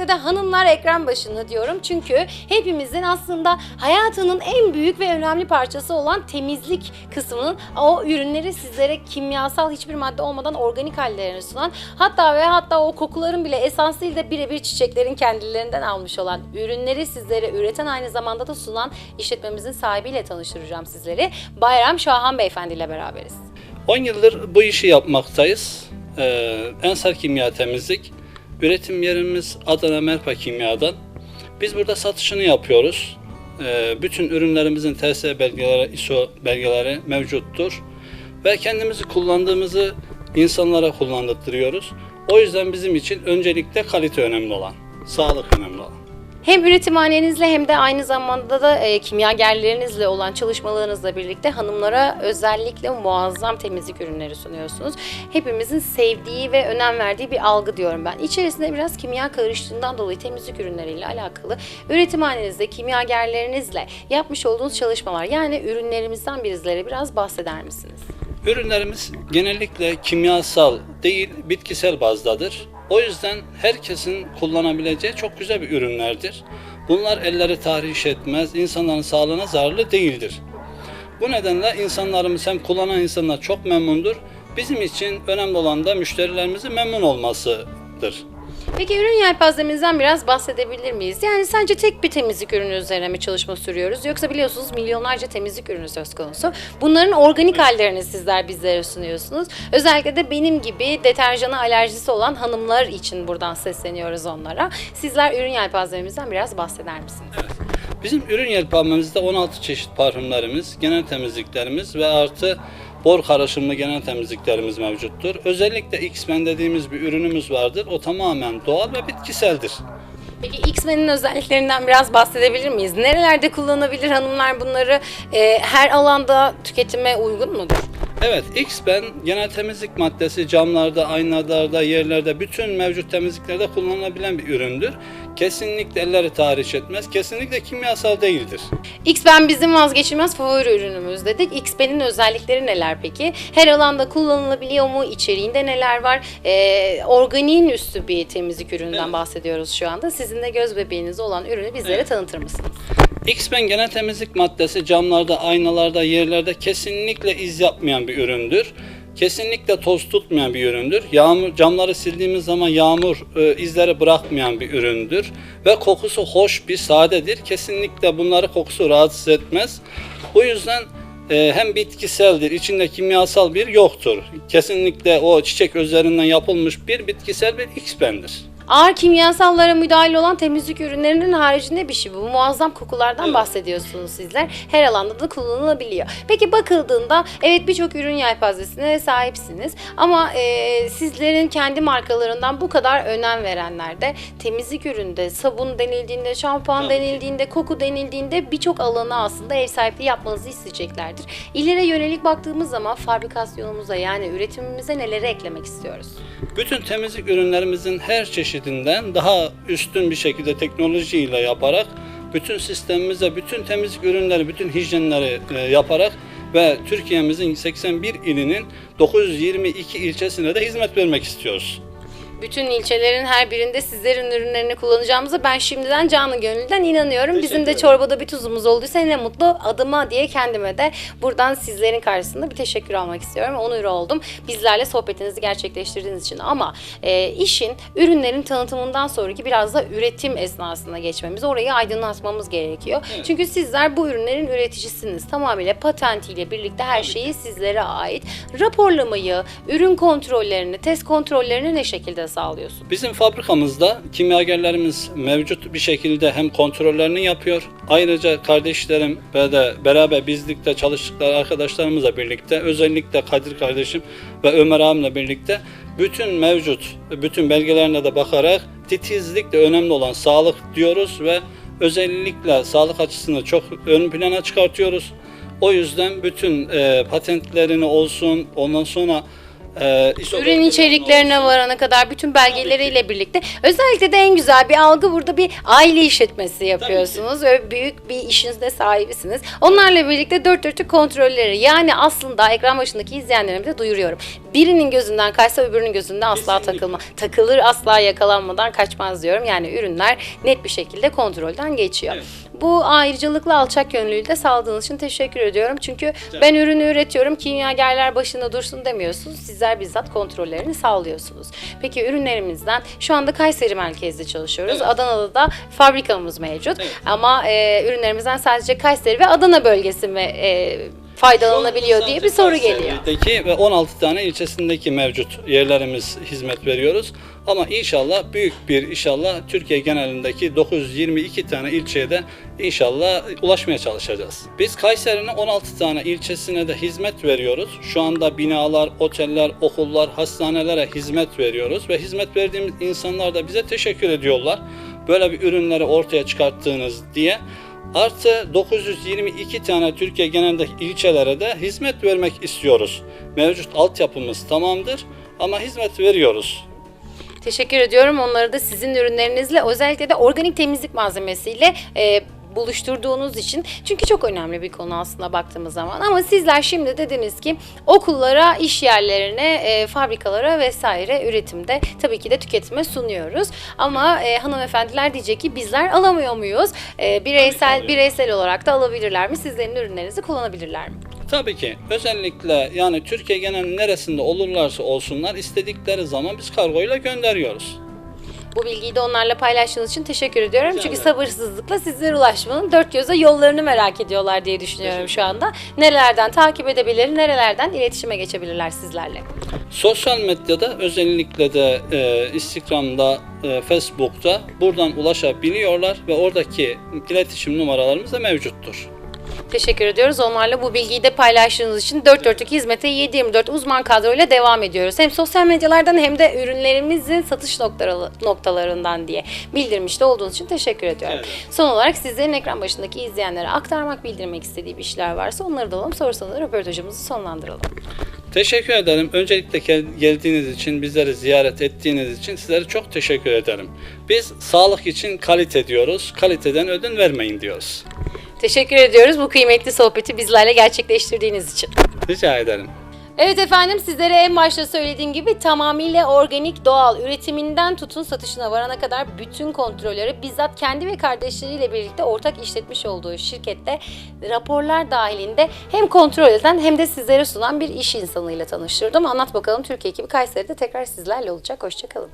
Özellikle de hanımlar ekran başında diyorum. Çünkü hepimizin aslında hayatının en büyük ve önemli parçası olan temizlik kısmının o ürünleri sizlere kimyasal hiçbir madde olmadan organik hallerini sunan hatta ve hatta o kokuların bile esans değil de birebir çiçeklerin kendilerinden almış olan ürünleri sizlere üreten aynı zamanda da sunan işletmemizin sahibiyle tanıştıracağım sizleri. Bayram Şahan Beyefendi ile beraberiz. 10 yıldır bu işi yapmaktayız. Ee, Ensar Kimya Temizlik. Üretim yerimiz Adana Merpa Kimya'dan. Biz burada satışını yapıyoruz. Ee, bütün ürünlerimizin TS belgeleri, ISO belgeleri mevcuttur. Ve kendimizi kullandığımızı insanlara kullandırıyoruz. O yüzden bizim için öncelikle kalite önemli olan, sağlık önemli olan. Hem üretimhanenizle hem de aynı zamanda da e, kimyagerlerinizle olan çalışmalarınızla birlikte hanımlara özellikle muazzam temizlik ürünleri sunuyorsunuz. Hepimizin sevdiği ve önem verdiği bir algı diyorum ben. İçerisinde biraz kimya karıştığından dolayı temizlik ürünleriyle alakalı üretimhanenizde kimyagerlerinizle yapmış olduğunuz çalışmalar yani ürünlerimizden bizlere biraz bahseder misiniz? Ürünlerimiz genellikle kimyasal değil, bitkisel bazdadır. O yüzden herkesin kullanabileceği çok güzel bir ürünlerdir. Bunlar elleri tahriş etmez, insanların sağlığına zararlı değildir. Bu nedenle insanlarımız hem kullanan insanlar çok memnundur. Bizim için önemli olan da müşterilerimizin memnun olmasıdır. Peki ürün yelpazemizden biraz bahsedebilir miyiz? Yani sadece tek bir temizlik ürünü üzerine mi çalışma sürüyoruz? Yoksa biliyorsunuz milyonlarca temizlik ürünü söz konusu. Bunların organik hallerini sizler bizlere sunuyorsunuz. Özellikle de benim gibi deterjana alerjisi olan hanımlar için buradan sesleniyoruz onlara. Sizler ürün yelpazemizden biraz bahseder misiniz? Bizim ürün yelpazemizde 16 çeşit parfümlerimiz, genel temizliklerimiz ve artı bor karışımlı genel temizliklerimiz mevcuttur. Özellikle X-Men dediğimiz bir ürünümüz vardır. O tamamen doğal ve bitkiseldir. Peki X-Men'in özelliklerinden biraz bahsedebilir miyiz? Nerelerde kullanabilir hanımlar bunları? Ee, her alanda tüketime uygun mudur? Evet, X-Ben genel temizlik maddesi camlarda, aynalarda, yerlerde, bütün mevcut temizliklerde kullanılabilen bir üründür. Kesinlikle elleri tahriş etmez, kesinlikle kimyasal değildir. X-Ben bizim vazgeçilmez favori ürünümüz dedik. X-Ben'in özellikleri neler peki? Her alanda kullanılabiliyor mu? İçeriğinde neler var? Ee, organiğin üstü bir temizlik ürününden Evet. bahsediyoruz şu anda. Sizin de göz bebeğiniz olan ürünü bizlere Evet. tanıtır mısınız? X-Ben genel temizlik maddesi camlarda, aynalarda, yerlerde kesinlikle iz yapmayan bir üründür. Kesinlikle toz tutmayan bir üründür. Yağmur camları sildiğimiz zaman yağmur e, izleri bırakmayan bir üründür ve kokusu hoş bir sadedir. Kesinlikle bunları kokusu rahatsız etmez. Bu yüzden e, hem bitkiseldir, içinde kimyasal bir yoktur. Kesinlikle o çiçek özlerinden yapılmış bir bitkisel bir X-Ben'dir. Ağır kimyasallara müdahale olan temizlik ürünlerinin haricinde bir şey bu. Muazzam kokulardan bahsediyorsunuz sizler. Her alanda da kullanılabiliyor. Peki bakıldığında evet birçok ürün yelpazesine sahipsiniz. Ama e, sizlerin kendi markalarından bu kadar önem verenler de temizlik üründe, sabun denildiğinde, şampuan Tabii denildiğinde, koku denildiğinde birçok alana aslında ev sahipliği yapmanızı isteyeceklerdir. İlere yönelik baktığımız zaman fabrikasyonumuza yani üretimimize neleri eklemek istiyoruz? Bütün temizlik ürünlerimizin her çeşidinden daha üstün bir şekilde teknolojiyle yaparak bütün sistemimize bütün temizlik ürünleri, bütün hijyenleri e, yaparak ve Türkiye'mizin 81 ilinin 922 ilçesine de hizmet vermek istiyoruz. Bütün ilçelerin her birinde sizlerin ürünlerini kullanacağımıza ben şimdiden canı gönülden inanıyorum. Teşekkür Bizim de ederim. çorbada bir tuzumuz olduysa ne mutlu adıma diye kendime de buradan sizlerin karşısında bir teşekkür almak istiyorum. Onur oldum. Bizlerle sohbetinizi gerçekleştirdiğiniz için ama e, işin ürünlerin tanıtımından sonraki biraz da üretim esnasına geçmemiz, orayı aydınlatmamız gerekiyor. Evet. Çünkü sizler bu ürünlerin üreticisiniz. Tamamıyla patentiyle birlikte her şeyi sizlere ait. Raporlamayı, ürün kontrollerini, test kontrollerini ne şekilde sağlıyorsun? Bizim fabrikamızda kimyagerlerimiz mevcut bir şekilde hem kontrollerini yapıyor. Ayrıca kardeşlerim ve de beraber bizlikte çalıştıkları arkadaşlarımızla birlikte özellikle Kadir kardeşim ve Ömer abimle birlikte bütün mevcut bütün belgelerine de bakarak titizlikle önemli olan sağlık diyoruz ve özellikle sağlık açısını çok ön plana çıkartıyoruz. O yüzden bütün e, patentlerini olsun ondan sonra e, iso- Ürün içeriklerine varana kadar bütün belgeleriyle birlikte özellikle de en güzel bir algı burada bir aile işletmesi yapıyorsunuz ve büyük bir işinizde sahibisiniz. Onlarla birlikte dört dörtlük kontrolleri yani aslında ekran başındaki izleyenlerimize duyuruyorum. Birinin gözünden kaçsa öbürünün gözünden asla Kesinlikle. takılma. Takılır asla yakalanmadan kaçmaz diyorum. Yani ürünler net bir şekilde kontrolden geçiyor. Evet. Bu ayrıcalıklı alçak gönüllülüğü de sağladığınız için teşekkür ediyorum. Çünkü ben ürünü üretiyorum, kimyagerler başında dursun demiyorsunuz. Sizler bizzat kontrollerini sağlıyorsunuz. Peki ürünlerimizden şu anda Kayseri merkezde çalışıyoruz. Evet. Adana'da da fabrikamız mevcut. Evet. Ama e, ürünlerimizden sadece Kayseri ve Adana bölgesi mi e, faydalanabiliyor diye bir soru geliyor. Kayseri'deki ve 16 tane ilçesindeki mevcut yerlerimiz hizmet veriyoruz. Ama inşallah büyük bir inşallah Türkiye genelindeki 922 tane ilçeye de inşallah ulaşmaya çalışacağız. Biz Kayseri'nin 16 tane ilçesine de hizmet veriyoruz. Şu anda binalar, oteller, okullar, hastanelere hizmet veriyoruz ve hizmet verdiğimiz insanlar da bize teşekkür ediyorlar. Böyle bir ürünleri ortaya çıkarttığınız diye. Artı 922 tane Türkiye genelindeki ilçelere de hizmet vermek istiyoruz. Mevcut altyapımız tamamdır ama hizmet veriyoruz. Teşekkür ediyorum. Onları da sizin ürünlerinizle özellikle de organik temizlik malzemesiyle e, buluşturduğunuz için. Çünkü çok önemli bir konu aslında baktığımız zaman. Ama sizler şimdi dediniz ki okullara, iş yerlerine, e, fabrikalara vesaire üretimde tabii ki de tüketime sunuyoruz. Ama e, hanımefendiler diyecek ki bizler alamıyor muyuz? E, bireysel bireysel olarak da alabilirler mi? Sizlerin ürünlerinizi kullanabilirler mi? Tabii ki özellikle yani Türkiye genel neresinde olurlarsa olsunlar istedikleri zaman biz kargoyla gönderiyoruz. Bu bilgiyi de onlarla paylaştığınız için teşekkür ediyorum. Rica Çünkü ederim. sabırsızlıkla sizlere ulaşmanın dört gözle yollarını merak ediyorlar diye düşünüyorum şu anda. Nerelerden takip edebilir, nerelerden iletişime geçebilirler sizlerle. Sosyal medyada özellikle de e, Instagram'da, e, Facebook'ta buradan ulaşabiliyorlar ve oradaki iletişim numaralarımız da mevcuttur. Teşekkür ediyoruz. Onlarla bu bilgiyi de paylaştığınız için dört dörtlük hizmete 7-24 uzman kadroyla devam ediyoruz. Hem sosyal medyalardan hem de ürünlerimizin satış noktaları- noktalarından diye bildirmiş de olduğunuz için teşekkür ediyorum. Evet. Son olarak sizlerin ekran başındaki izleyenlere aktarmak, bildirmek istediği bir işler varsa onları da alalım. Da röportajımızı sonlandıralım. Teşekkür ederim. Öncelikle gel- geldiğiniz için, bizleri ziyaret ettiğiniz için sizlere çok teşekkür ederim. Biz sağlık için kalite diyoruz. Kaliteden ödün vermeyin diyoruz. Teşekkür ediyoruz bu kıymetli sohbeti bizlerle gerçekleştirdiğiniz için. Rica ederim. Evet efendim sizlere en başta söylediğim gibi tamamıyla organik doğal üretiminden tutun satışına varana kadar bütün kontrolleri bizzat kendi ve kardeşleriyle birlikte ortak işletmiş olduğu şirkette raporlar dahilinde hem kontrol eden hem de sizlere sunan bir iş insanıyla tanıştırdım. Anlat bakalım Türkiye ekibi Kayseri'de tekrar sizlerle olacak. Hoşçakalın.